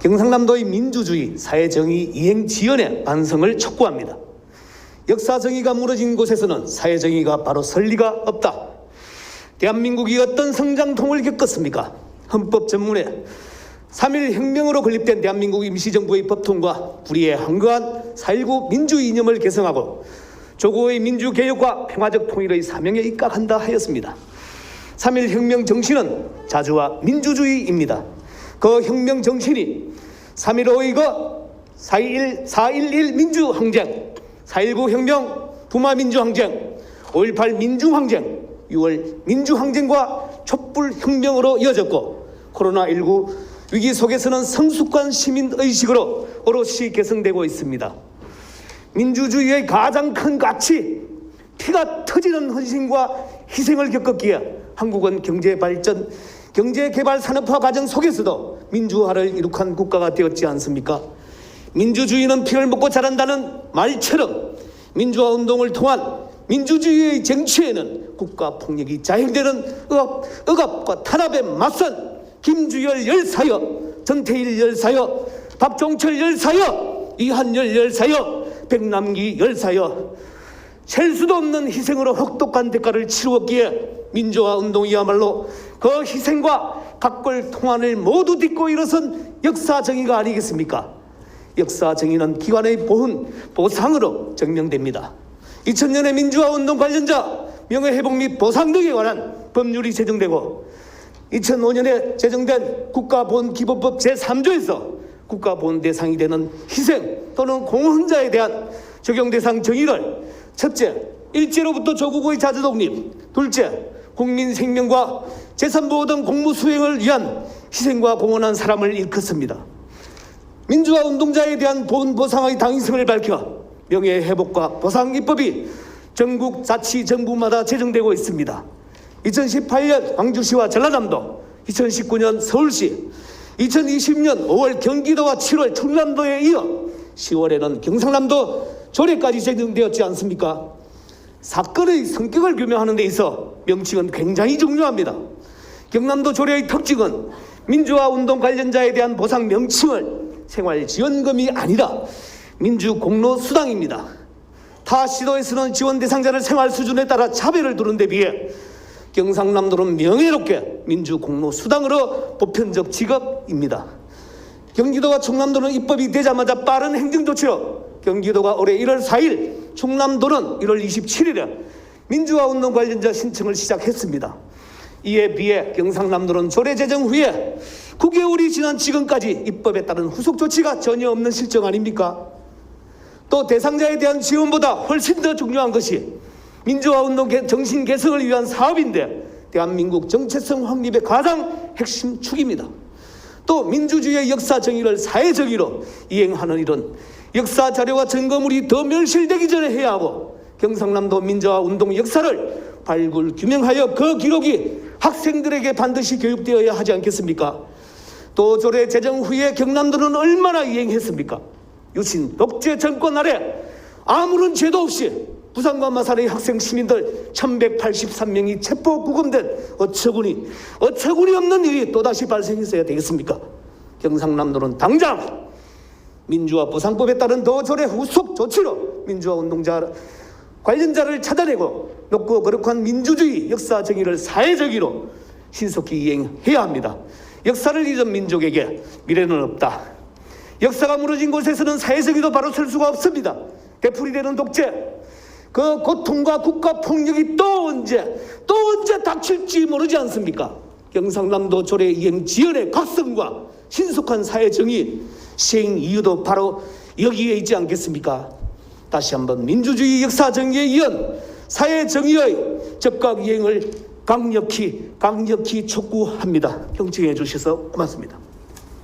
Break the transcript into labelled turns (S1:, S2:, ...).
S1: 경상남도의 민주주의, 사회정의 이행 지연의 반성을 촉구합니다. 역사 정의가 무너진 곳에서는 사회 정의가 바로 설 리가 없다. 대한민국이 어떤 성장통을 겪었습니까? 헌법 전문에 3.1 혁명으로 건립된 대한민국 임시정부의 법통과 불의에 한거한 4.19 민주주의 이념을 개성하고 조국의 민주개혁과 평화적 통일의 사명에 입각한다 하였습니다. 3.1 혁명 정신은 자주와 민주주의입니다. 그 혁명 정신이 3.15의 그 4.11, 4.11 민주항쟁, 4.19 혁명 부마민주항쟁, 5.18 민주항쟁, 6월 민주항쟁과 촛불혁명으로 이어졌고 코로나19 위기 속에서는 성숙한 시민의식으로 오롯이 개성되고 있습니다. 민주주의의 가장 큰 가치, 피가 터지는 헌신과 희생을 겪었기에 한국은 경제 발전, 경제 개발 산업화 과정 속에서도 민주화를 이룩한 국가가 되었지 않습니까? 민주주의는 피를 먹고 자란다는 말처럼 민주화 운동을 통한 민주주의의 쟁취에는 국가 폭력이 자행되는 억압, 억압과 탄압에 맞선 김주열 열사여, 전태일 열사여, 박종철 열사여, 이한열 열사여, 백남기 열사여, 셀 수도 없는 희생으로 혹독한 대가를 치루었기에 민주화 운동이야말로 그 희생과 각골 통한을 모두 딛고 일어선 역사 정의가 아니겠습니까? 역사 정의는 기관의 보훈, 보상으로 증명됩니다. 2000년에 민주화 운동 관련자 명예회복 및 보상 등에 관한 법률이 제정되고 2005년에 제정된 국가보훈기본법 제3조에서 국가보훈 대상이 되는 희생 또는 공헌자에 대한 적용 대상 정의를 첫째, 일제로부터 조국의 자주독립, 둘째, 국민 생명과 재산 보호 등 공무 수행을 위한 희생과 공헌한 사람을 일컫습니다. 민주화 운동자에 대한 본 보상의 당위성을 밝혀 명예 회복과 보상 입법이 전국 자치 정부마다 제정되고 있습니다. 2018년 광주시와 전라남도, 2019년 서울시, 2020년 5월 경기도와 7월 충남도에 이어 10월에는 경상남도 조례까지 제정되었지 않습니까? 사건의 성격을 규명하는 데 있어 명칭은 굉장히 중요합니다. 경남도 조례의 특징은 민주화 운동 관련자에 대한 보상 명칭을 생활지원금이 아니라 민주공로 수당입니다. 타 시도에서는 지원 대상자를 생활 수준에 따라 차별을 두는 데 비해 경상남도는 명예롭게 민주공로 수당으로 보편적 직업입니다. 경기도와 충남도는 입법이 되자마자 빠른 행정조치로 경기도가 올해 1월 4일, 충남도는 1월 27일에 민주화 운동 관련자 신청을 시작했습니다. 이에 비해 경상남도는 조례 제정 후에 9개월이 지난 지금까지 입법에 따른 후속 조치가 전혀 없는 실정 아닙니까? 또 대상자에 대한 지원보다 훨씬 더 중요한 것이 민주화 운동 개- 정신 개성을 위한 사업인데 대한민국 정체성 확립의 가장 핵심 축입니다. 또 민주주의의 역사 정의를 사회 정의로 이행하는 일은 역사 자료와 증거물이 더 멸실되기 전에 해야 하고 경상남도 민주화 운동 역사를 발굴 규명하여 그 기록이 학생들에게 반드시 교육되어야 하지 않겠습니까? 또 조례 제정 후에 경남도는 얼마나 이행했습니까? 유신 독재 정권 아래 아무런 죄도 없이 부산과 마산의 학생 시민들 1183명이 체포 구금된 어처구니 어처구니 없는 일이 또다시 발생했어야 되겠습니까? 경상남도는 당장 민주화 보상법에 따른 더 조례 후속 조치로 민주화 운동자 관련자를 찾아내고 높고 거룩한 민주주의 역사 정의를 사회적으로 신속히 이행해야 합니다. 역사를 잊은 민족에게 미래는 없다. 역사가 무너진 곳에서는 사회적이도 바로 설 수가 없습니다. 되풀이 되는 독재, 그 고통과 국가 폭력이 또 언제 또 언제 닥칠지 모르지 않습니까? 경상남도 조례 이행 지연의 각성과 신속한 사회 정의 시행 이유도 바로 여기에 있지 않겠습니까? 다시 한번 민주주의 역사 정의에 이은 사회 정의의 적극 이행을 강력히 강력히 촉구합니다. 경청해 주셔서 고맙습니다.